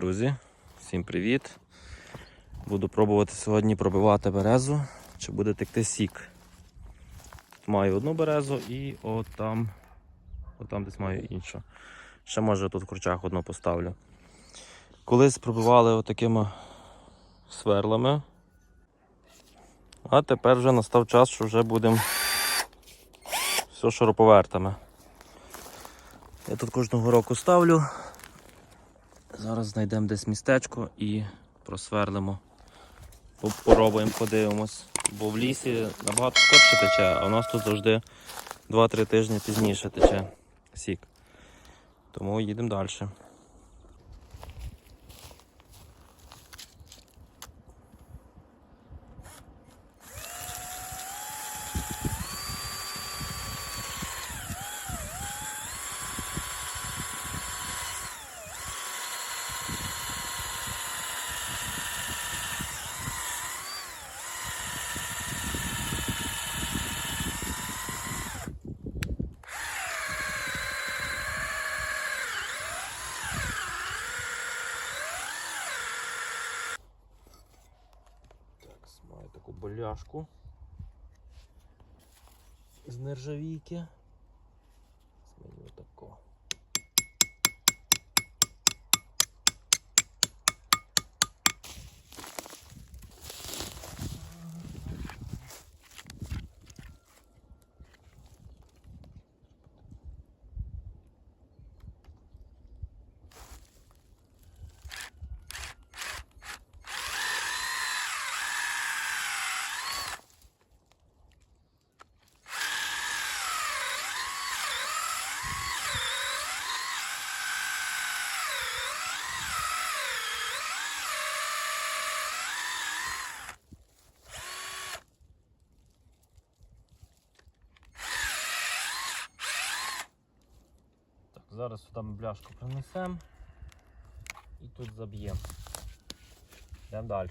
Друзі, всім привіт! Буду пробувати сьогодні пробивати березу, чи буде текти сік. Маю одну березу і отам, отам десь маю іншу. Ще може тут в курчах одну поставлю. Колись пробивали отакими сверлами. А тепер вже настав час, що вже будемо все шуруповертами. Я тут кожного року ставлю. Зараз знайдемо десь містечко і просверлимо. Попробуємо, подивимось. Бо в лісі набагато скорше тече, а у нас тут завжди 2-3 тижні пізніше тече сік. Тому їдемо далі. Так, боляшку з нержавійки. Зараз ми бляшку принесемо і тут заб'ємо. Йдемо далі.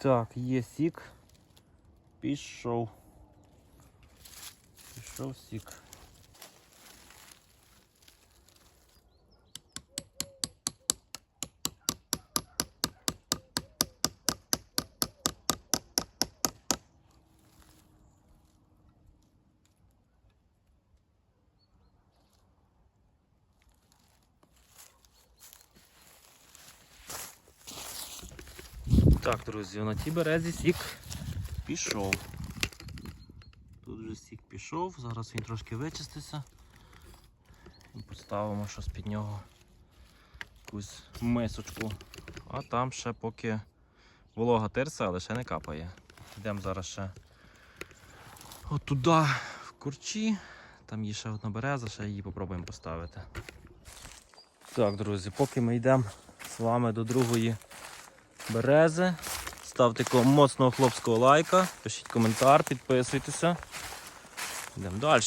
Так, є сік. Пішов. Пішов сік. Так, друзі, на тій березі сік пішов. Тут вже сік пішов, зараз він трошки вичиститься. Поставимо щось під нього якусь мисочку. А там ще поки волога терса, але ще не капає. Йдемо зараз ще от туди, в курчі. Там є ще одна береза, ще її попробуємо поставити. Так, друзі, поки ми йдемо з вами до другої берези. Ставте моцного хлопського лайка, пишіть коментар, підписуйтеся. Йдемо далі.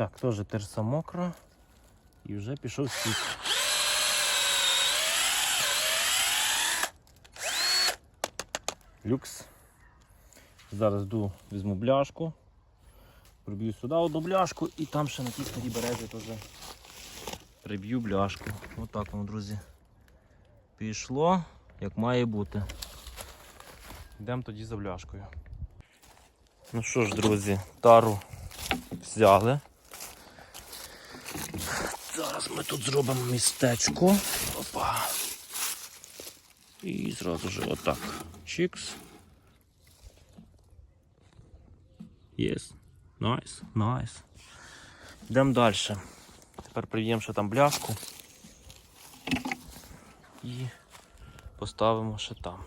Так, теж терса мокро. І вже пішов сік. Люкс. Зараз йду, візьму бляшку, приб'ю сюди одну бляшку і там ще на тій старій березі теж приб'ю бляшку. Отак воно, друзі. Пішло, як має бути. Йдемо тоді за бляшкою. Ну що ж, друзі, тару взяли. Зараз ми тут зробимо містечко. Опа. І зразу ж отак. Чікс. Єс. Найс, найс. Йдемо далі. Тепер прив'ємо ще там бляшку. І поставимо ще там.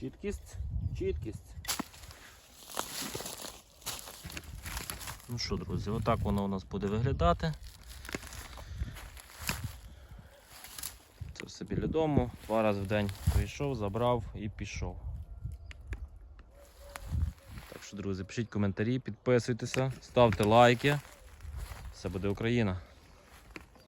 Чіткість, чіткість. Ну що, друзі, отак воно у нас буде виглядати. Це все біля дому. Два рази в день прийшов, забрав і пішов. Так що, друзі, пишіть коментарі, підписуйтеся, ставте лайки. Все буде Україна.